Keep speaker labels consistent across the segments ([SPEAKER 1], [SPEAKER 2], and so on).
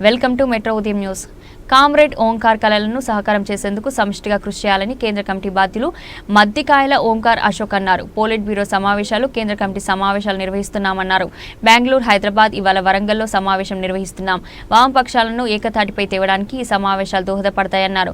[SPEAKER 1] welcome to metro Udayam news Comrade Omkar కళలను సహకారం చేసేందుకు సమిష్టిగా కృషి చేయాలని కేంద్ర కమిటీ బాధ్యులు మద్దికాయల ఓంకార్ అశోక్ అన్నారు. పోలిట్ బ్యూరో సమావేశాలు కేంద్ర కమిటీ సమావేశాలు నిర్వహిస్తున్నామన్నారు. బెంగళూరు హైదరాబాద్ ఇవాళ వరంగల్లో సమావేశం నిర్వహిస్తున్నాం. వామపక్షాలను ఏకతాటిపై తేవడానికి ఈ సమావేశాలు దోహదపడతాయన్నారు.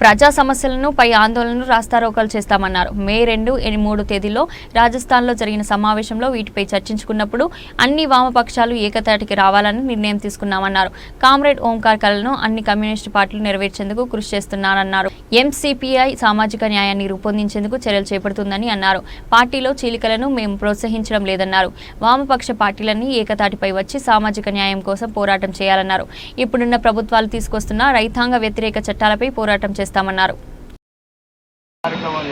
[SPEAKER 1] ప్రజా సమస్యలను పై ఆందోళనలు రాస్తారోకలు చేస్తామన్నారు. మే రెండు మూడు తేదీలో రాజస్థాన్లో జరిగిన సమావేశంలో వీటిపై చర్చించుకున్నప్పుడు అన్ని వామపక్షాలు ఏకతాటికి రావాలని నిర్ణయం తీసుకున్నామన్నారు. కామ్రేడ్ ఓంకార్ కళలను అన్ని కమ్యూనిస్టు పార్టీలు నెరవేర్చేందుకు కృషి చేస్తున్నారన్నారు ఎంసీపీఐ సామాజిక న్యాయాన్ని రూపొందించేందుకు చర్యలు చేపడుతుందని అన్నారు. పార్టీలో చీలికలను మేము ప్రోత్సహించడం లేదన్నారు. వామపక్ష పార్టీలన్నీ ఏకతాటిపై వచ్చి సామాజిక న్యాయం కోసం పోరాటం చేయాలన్నారు. ఇప్పుడున్న ప్రభుత్వాలు తీసుకొస్తున్న రైతాంగ వ్యతిరేక చట్టాలపై పోరాటం చేస్తామన్నారు.
[SPEAKER 2] కార్యక్రమం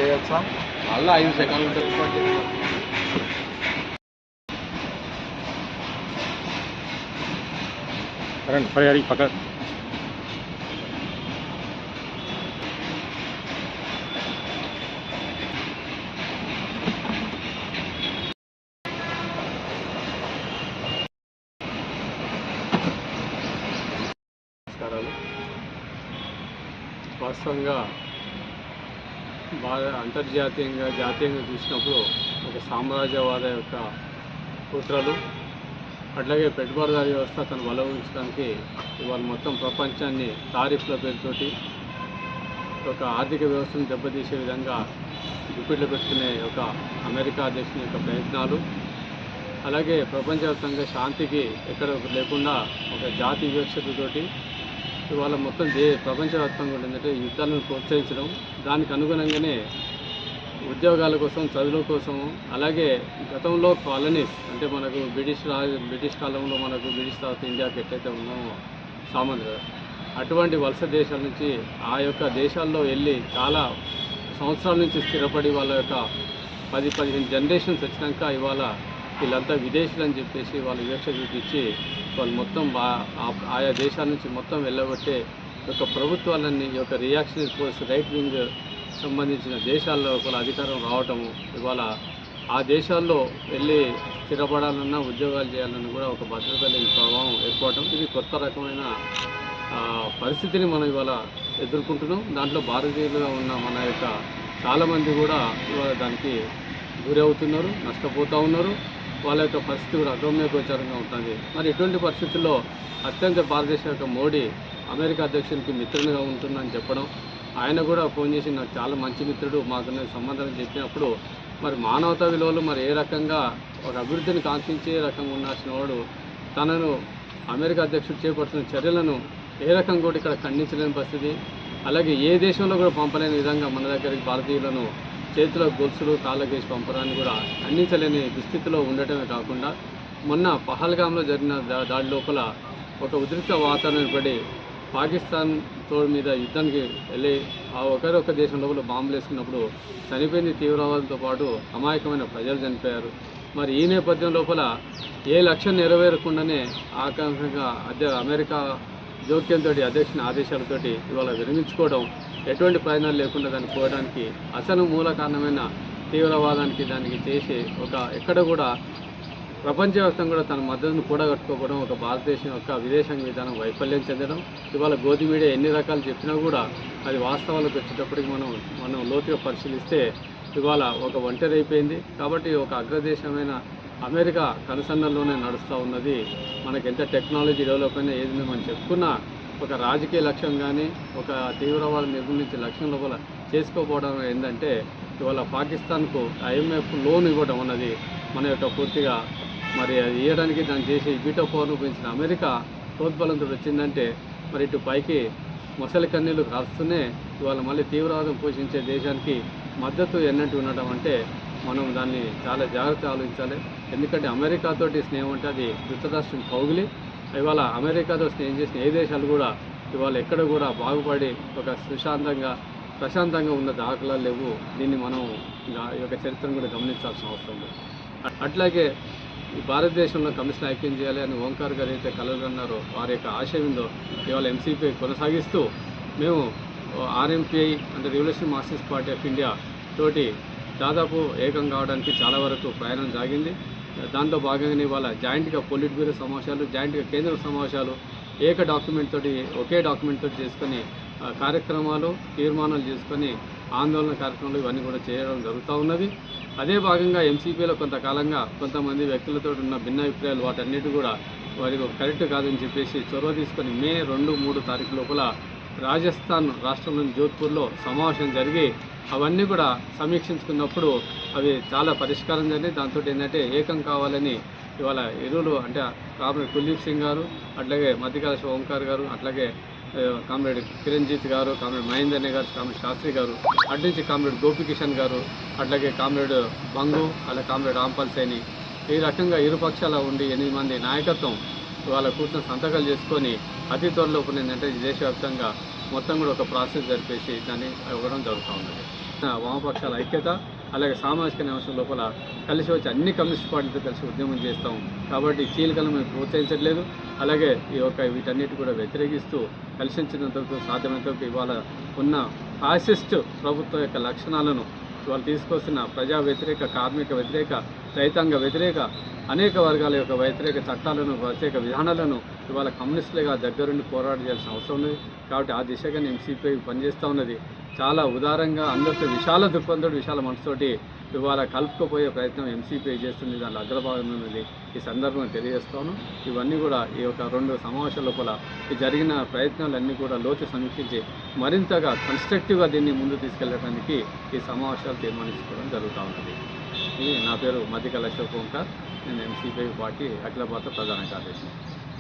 [SPEAKER 3] వాస్తవంగా బాగా అంతర్జాతీయంగా జాతీయంగా చూసినప్పుడు ఒక సామ్రాజ్యవాద యొక్క కుట్రలు అట్లాగే పెట్టుబడిదారీ వ్యవస్థ తను బలవించడానికి ఇవాళ మొత్తం ప్రపంచాన్ని తారీఫ్ల పేరుతోటి ఒక ఆర్థిక వ్యవస్థను దెబ్బతీసే విధంగా గుప్పిట్లో పెట్టుకునే ఒక అమెరికా అధ్యక్షుని యొక్క ప్రయత్నాలు అలాగే ప్రపంచవ్యాప్తంగా శాంతికి ఎక్కడ లేకుండా ఒక జాతి వివక్షతతోటి ఇవాళ మొత్తం దే ప్రపంచవ్యాప్తంగా కూడా ఏంటంటే యుద్ధాలను ప్రోత్సహించడం దానికి అనుగుణంగానే ఉద్యోగాల కోసం చదువుల కోసం అలాగే గతంలో కాలనీస్ అంటే మనకు బ్రిటిష్ రాజ బ్రిటిష్ కాలంలో మనకు బ్రిటిష్ తర్వాత ఇండియాకి ఎట్లయితే ఉన్నామో సామంత్ర అటువంటి వలస దేశాల నుంచి ఆ యొక్క దేశాల్లో వెళ్ళి చాలా సంవత్సరాల నుంచి స్థిరపడి వాళ్ళ యొక్క పది పదిహేను జనరేషన్స్ వచ్చినాక ఇవాళ వీళ్ళంతా విదేశీయులు అని చెప్పేసి వాళ్ళు వివక్ష చూపించి వాళ్ళు మొత్తం బా- ఆ- ఆయా దేశాల నుంచి మొత్తం వెళ్ళగొట్టే యొక్క ప్రభుత్వాలన్నీ ఈ యొక్క రియాక్షన్ ఫోర్స్ రైట్ వింగ్ సంబంధించిన దేశాల్లో ఒకళ్ళ అధికారం రావటము ఇవాళ ఆ దేశాల్లో వెళ్ళి స్థిరపడాలన్నా ఉద్యోగాలు చేయాలన్నా కూడా ఒక భద్రత లేని ప్రభావం ఏర్పడటం ఇది కొత్త రకమైన పరిస్థితిని మనం ఇవాళ ఎదుర్కొంటున్నాం. దాంట్లో భారతీయులుగా ఉన్న మన యొక్క చాలామంది కూడా ఇవాళ దానికి గురి అవుతున్నారు నష్టపోతూ ఉన్నారు. వాళ్ళ యొక్క పరిస్థితి కూడా అగమ్య గోచరంగా ఉంటుంది. మరి ఇటువంటి పరిస్థితుల్లో అత్యంత భారతదేశం యొక్క మోడీ అమెరికా అధ్యక్షునికి మిత్రునిగా ఉంటుందని చెప్పడం ఆయన కూడా ఫోన్ చేసి నాకు చాలా మంచి మిత్రుడు మాకు సంబంధం చెప్పినప్పుడు మరి మానవతా విలువలు మరి ఏ రకంగా ఒక అభివృద్ధిని కాంక్షించే రకంగా ఉండాల్సిన వాడు తనను అమెరికా అధ్యక్షుడు చేపడుతున్న చర్యలను ఏ రకంగా కూడా ఇక్కడ ఖండించలేని పరిస్థితి. అలాగే ఏ దేశంలో కూడా పంపలేని విధంగా మన దగ్గరికి భారతీయులను చేతిలో గొలుసులు కాళ్ళకేసి పంపడాన్ని కూడా ఖండించలేని దుస్థితిలో ఉండటమే కాకుండా మొన్న పహల్గాంలో జరిగిన దా- దాడి లోపల ఒక ఉద్రిక్త వాతావరణం పడి పాకిస్తాన్ తోడు మీద యుద్ధానికి వెళ్ళి ఆ ఒకరొక దేశం లోపల బాంబులు వేసుకున్నప్పుడు చనిపోయింది తీవ్రవాదంతో పాటు అమాయకమైన ప్రజలు చనిపోయారు. మరి ఈ నేపథ్యం లోపల ఏ లక్ష్యం నెరవేరకుండానే ఆకాంక్షగా అధ్య అమెరికా జోక్యంతో అధ్యక్షుని ఆదేశాలతోటి ఇవాళ విరమించుకోవడం ఎటువంటి ప్రయోజనాలు లేకుండా దాన్ని పోవడానికి అసలు మూల కారణమైన తీవ్రవాదానికి దానికి చేసి ఒక ఎక్కడ కూడా ప్రపంచవ్యాప్తంగా కూడా తన మద్దతును కూడగట్టుకోవడం ఒక భారతదేశం యొక్క విదేశాంగ విధానం వైఫల్యం చెందడం. ఇవాళ గోధి మీడియా ఎన్ని రకాలు చెప్పినా కూడా అది వాస్తవాలకు వచ్చేటప్పటికి మనం మనం లోతుగా పరిశీలిస్తే ఇవాళ ఒక ఒంటరి అయిపోయింది. కాబట్టి ఒక అగ్రదేశమైన అమెరికా కనుసన్నల్లోనే నడుస్తూ ఉన్నది. మనకి ఎంత టెక్నాలజీ డెవలప్ అయినా ఏది మనం చెప్పుకున్నా ఒక రాజకీయ లక్ష్యం కానీ ఒక తీవ్రవాదం నిర్మూలించే లక్ష్యం లోపల చేసుకోకపోవడం ఏంటంటే ఇవాళ పాకిస్తాన్కు ఐఎంఎఫ్ లోన్ ఇవ్వడం అన్నది మన యొక్క పూర్తిగా మరి అది ఇవ్వడానికి దాన్ని చేసి బీటో పవర్ను పెంచిన అమెరికా ప్రోద్బలంతో వచ్చిందంటే మరి ఇటు పైకి మొసలి కన్నీలు కాస్తూనే ఇవాళ మళ్ళీ తీవ్రవాదం పోషించే దేశానికి మద్దతు ఎన్నట్టు ఉండడం అంటే మనం దాన్ని చాలా జాగ్రత్త ఆలోచించాలి. ఎందుకంటే అమెరికాతోటి స్నేహం అంటే అది ధృతరాష్ట్రం కౌగిలి. ఇవాళ అమెరికాతో స్నేహం చేసిన ఏ దేశాలు కూడా ఇవాళ ఎక్కడ కూడా బాగుపడి ఒక సుశాంతంగా ప్రశాంతంగా ఉన్న దాఖలాలు లేవు. దీన్ని మనం ఈ యొక్క చరిత్రను కూడా గమనించాల్సిన అవసరం ఉంది అట్లాగే ఈ భారతదేశంలో కమిషన్ ఐక్యం చేయాలి అని ఓంకార్ గారు అయితే కలలు అన్నారో వారి యొక్క ఆశయం ఉందో ఇవాళ ఎంసీపీ కొనసాగిస్తూ మేము ఆర్ఎంపీఐ అంటే revolution Marxist party of India తోటి దాదాపు ఏకం కావడానికి చాలా వరకు ప్రయాణం సాగింది. దాంట్లో భాగంగానే ఇవాళ జాయింట్గా పొలిట్ బ్యూరో సమావేశాలు జాయింట్గా కేంద్ర సమావేశాలు ఏక డాక్యుమెంట్ తోటి ఒకే డాక్యుమెంట్ తోటి చేసుకొని కార్యక్రమాలు తీర్మానాలు చేసుకొని ఆందోళన కార్యక్రమాలు ఇవన్నీ కూడా చేయడం జరుగుతూ ఉన్నది. అదే భాగంగా ఎంసీపీలో కొంతకాలంగా కొంతమంది వ్యక్తులతో ఉన్న భిన్నాభిప్రాయాలు వాటన్నిటి కూడా వారికి కరెక్ట్ కాదని చెప్పేసి చొరవ తీసుకొని మే రెండు మూడు తారీఖు లోపల రాజస్థాన్ రాష్ట్రంలోని జోధ్పూర్లో సమావేశం జరిగి అవన్నీ కూడా సమీక్షించుకున్నప్పుడు అవి చాలా పరిష్కారం జరిగింది దాంతో ఏంటంటే ఏకం కావాలని ఇవాళ ఎరువులు అంటే కామ్రేడ్ కుల్దీప్ సింగ్ గారు అట్లాగే మధ్యకాల ఓంకార్ గారు అట్లాగే కామ్రేడ్ కిరణ్జీత్ గారు కామ్రేడ్ మహేందర్ గారు కామ్రేడ్ శాస్త్రి గారు అటు నుంచి కామ్రేడ్ గోపికిషన్ గారు అట్లాగే కామ్రేడ్ బంగు అలా కామ్రేడ్ రాంపాల్ సైని. ఈ రకంగా ఇరు పక్షాల ఉండి ఎనిమిది మంది నాయకత్వం ఇవాళ కూర్చొని సంతకాలు చేసుకొని అతి త్వరలో ఏంటంటే దేశవ్యాప్తంగా మొత్తం కూడా ఒక ప్రాసెస్ జరిపేసి దాన్ని ఇవ్వడం జరుగుతూ ఉన్నది. వామపక్షాల ఐక్యత అలాగే సామాజిక న్యాయం లోపల కలిసి వచ్చి అన్ని కమ్యూనిస్ట్ పార్టీలతో కలిసి ఉద్యమం చేస్తాం. కాబట్టి చీలికలను మేము ప్రోత్సహించట్లేదు. అలాగే ఈ యొక్క వీటన్నిటి కూడా వ్యతిరేకిస్తూ కలిసించినంతవరకు సాధ్యమైనంతవరకు ఇవాళ ఉన్న ఫాసిస్ట్ ప్రభుత్వం యొక్క లక్షణాలను ఇవాళ తీసుకొస్తున్న ప్రజా వ్యతిరేక కార్మిక వ్యతిరేక రైతాంగ వ్యతిరేక అనేక వర్గాల యొక్క వ్యతిరేక చట్టాలను వ్యతిరేక విధానాలను ఇవాళ కమ్యూనిస్టులుగా దగ్గరుండి పోరాటం చేయాల్సిన అవసరం ఉంది. కాబట్టి ఆ దిశగా ఎంసీపీ పనిచేస్తూ ఉన్నది. చాలా ఉదారంగా అందరితో విశాల దృక్పథంతో విశాల మనసుతోటి ఇవాళ కలుపుకోపోయే ప్రయత్నం ఎంసీపీ చేస్తుంది. దాని అగ్రభాగం ఉన్నది ఈ సందర్భంగా తెలియజేస్తాను. ఇవన్నీ కూడా ఈ యొక్క రెండు సమావేశాల లోపల జరిగిన ప్రయత్నాలన్నీ కూడా లోతు సమీక్షించి మరింతగా కన్స్ట్రక్టివ్గా దీన్ని ముందు తీసుకెళ్ళడానికి ఈ సమావేశాలు తీర్మానించుకోవడం జరుగుతూ ఉన్నది. ఇది నా పేరు మధ్యకల్ అశోక్ ఓంకార్ నేను ఎంసీపీ పార్టీ అఖిల భారత ప్రధాన కార్యదర్శి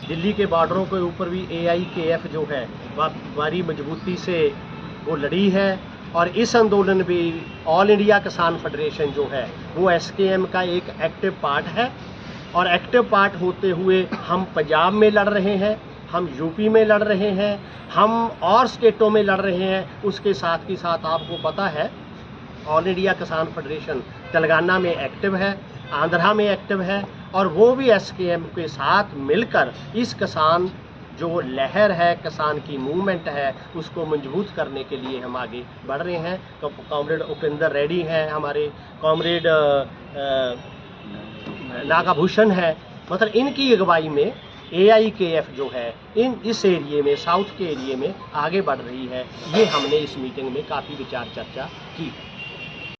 [SPEAKER 4] दिल्ली के बॉर्डरों के ऊपर भी ए आई के एफ जो है वह बड़ी मजबूती से वो लड़ी है और इस आंदोलन भी ऑल इंडिया किसान फेडरेशन जो है वो एस के एम का एक एक्टिव पार्ट है और एक्टिव पार्ट होते हुए हम पंजाब में लड़ रहे हैं हम यूपी में लड़ रहे हैं हम और स्टेटों में लड़ रहे हैं उसके साथ ही साथ आपको पता है all India Kisan federation Telangana में एक्टिव है, आंध्रा में एक्टिव है, और वो भी एस के साथ मिलकर इस किसान जो लहर है, किसान की मूवमेंट है, उसको मज़बूत करने के लिए हम आगे बढ़ रहे हैं। तो कॉमरेड उपेंद्र रेड्डी हैं, हमारे कॉमरेड नागाभूषण है। मतलब इनकी अगुवाई में ए जो है, इन, इस एरिए में, साउथ के एरिए में आगे बढ़ रही है। ये हमने इस मीटिंग में काफ़ी विचार चर्चा की।